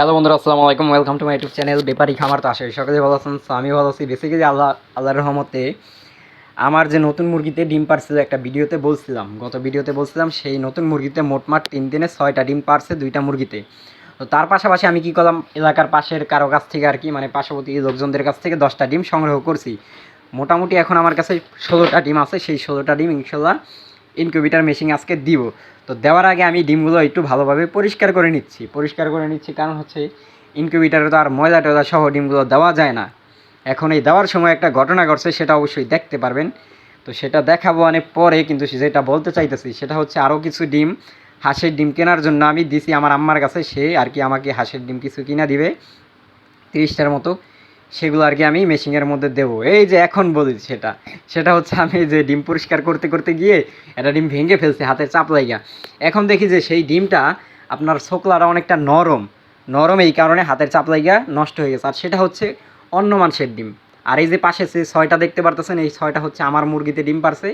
Hello বন্ধুরা, আসসালামু আলাইকুম। Welcome to my YouTube channel বেপারি খামার। তো আসে সকলে ভালো আছেন আমি ভালো আছি। বেসিক্যালি আল্লাহ, আল্লাহর রহমতে আমার যে নতুন মুরগিতে ডিম পারছিল একটা ভিডিওতে বলছিলাম, গত ভিডিওতে বলছিলাম, সেই নতুন মুরগিতে মোটমাট তিন দিনে ছয়টা ডিম পারছে দুইটা মুরগিতে। তো তার পাশাপাশি আমি কি করলাম, এলাকার পাশের কারও কাছ থেকে আর কি মানে পার্শ্ববর্তী লোকজনদের কাছ থেকে দশটা ডিম সংগ্রহ করছি। মোটামুটি এখন আমার কাছে ষোলোটা ডিম আছে, সেই ষোলোটা ডিম ইনশাল্লাহ ইনকিউবেটার মেশিন আজকে দিব। তো দেওয়ার আগে আমি ডিমগুলো একটু ভালোভাবে পরিষ্কার করে নিচ্ছি। পরিষ্কার করে নিচ্ছি কারণ হচ্ছে ইনকিউবেটারে তো আর ময়লা টয়লা সহ ডিমগুলো দেওয়া যায় না। এখন এই দেওয়ার সময় একটা ঘটনা ঘটছে, সেটা অবশ্যই দেখতে পারবেন। তো সেটা দেখাবো অনেক পরে, কিন্তু যেটা বলতে চাইতেছি, সেটা হচ্ছে আরও কিছু ডিম, হাঁসের ডিম কেনার জন্য আমি দিছি আমার আম্মার কাছে, সে আর কি আমাকে হাঁসের ডিম কিছু কিনা দিবে। তিরিশটার মতো। সেগুলো আর কি আমি মেশিনের মধ্যে দেবো। এই যে এখন বলি সেটা সেটা হচ্ছে আমি যে ডিম পরিষ্কার করতে করতে গিয়ে একটা ডিম ভেঙে ফেলছি, হাতের চাপ লাইগা। এখন দেখি যে সেই ডিমটা আপনার শোকলাটা অনেকটা নরম নরম এই কারণে হাতের চাপ লাইগা নষ্ট হয়ে গেছে। আর সেটা হচ্ছে অন্য মানুষের ডিম। আর এই যে পাশে যে ছয়টা দেখতে পারতেছেন, এই ছয়টা হচ্ছে আমার মুরগিতে ডিম পারছে।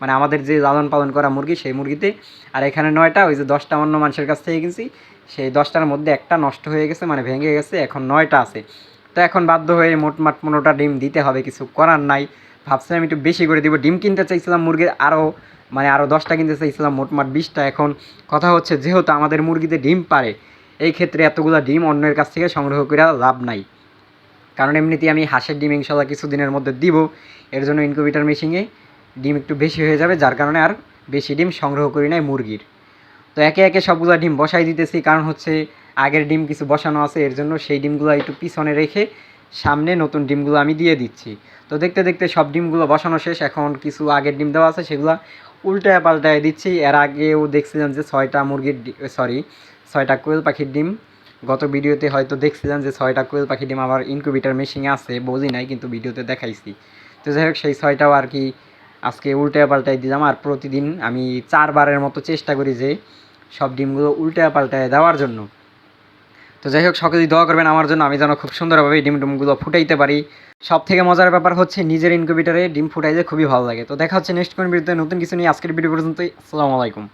মানে আমাদের যে লালন পালন করা মুরগি, সেই মুরগিতে। আর এখানে নয়টা, ওই যে দশটা অন্য মানুষের কাছ থেকে গেছি সেই দশটার মধ্যে একটা নষ্ট হয়ে গেছে মানে ভেঙে গেছে, এখন নয়টা আছে। তো এখন বাধ্য হয়ে মোটমাট পনেরোটা ডিম দিতে হবে, কিছু করার নাই। ভাবছিলাম একটু বেশি করে দিব। ডিম কিনতে চাইছিলাম মুরগির আরও মানে আরও দশটা কিনতে চাইছিলাম, মোটমাট বিশটা। এখন কথা হচ্ছে যেহেতু আমাদের মুরগিতে ডিম পারে, এই ক্ষেত্রে এতগুলো ডিম অন্যের কাছ থেকে সংগ্রহ করে লাভ নাই। কারণ এমনিতেই আমি হাঁসের ডিম ইনশাল্লাহ কিছুদিনের মধ্যে দিব। এর জন্য ইনকিউবেটার মেশিনে ডিম একটু বেশি হয়ে যাবে, যার কারণে আর বেশি ডিম সংগ্রহ করি নাই মুরগির। তো একে একে সবগুলো ডিম বসাই দিতেছি। কারণ হচ্ছে আগের ডিম কিছু বসানো আছে, এর জন্য সেই ডিমগুলো একটু পিছনে রেখে সামনে নতুন ডিমগুলো আমি দিয়ে দিচ্ছি। তো দেখতে দেখতে সব ডিমগুলো বসানো শেষ, এখন কিছু আগের ডিম দেওয়া আছে, সেগুলো উল্টায় পাল্টায় দিচ্ছি। এর আগেও দেখছিলাম যে ছয়টা মুরগির সরি ছয়টা কোয়েল পাখির ডিম। গত ভিডিওতে হয়তো দেখছিলাম যে ছয়টা কোয়েল পাখির ডিম আমার ইনকিউবেটার মেশিনে আছে বলি নাই, কিন্তু ভিডিওতে দেখাইছি। তো যাই হোক, সেই ছয়টাও আর কি আজকে উল্টায় পাল্টায় দিলাম, আর প্রতিদিন আমি চারবারের মতো চেষ্টা করি যে সব ডিমগুলো উল্টায় পাল্টায় দেওয়ার জন্য। তো যাই হোক সকলেই দোয়া করবেন আমার জন্য, আমি যেন খুব সুন্দরভাবে ডিম ডুমগুলো ফুটাইতে পারি। সব থেকে মজার ব্যাপার হচ্ছে, নিজের ইনকিউবেটারে ডিম ফুটাইতে খুবই ভালো লাগে। তো দেখা হচ্ছে নেক্সট কোন ভিডিওতে নতুন কিছু নিয়ে আজকের ভিডিও পর্যন্ত আসসালামু আলাইকুম।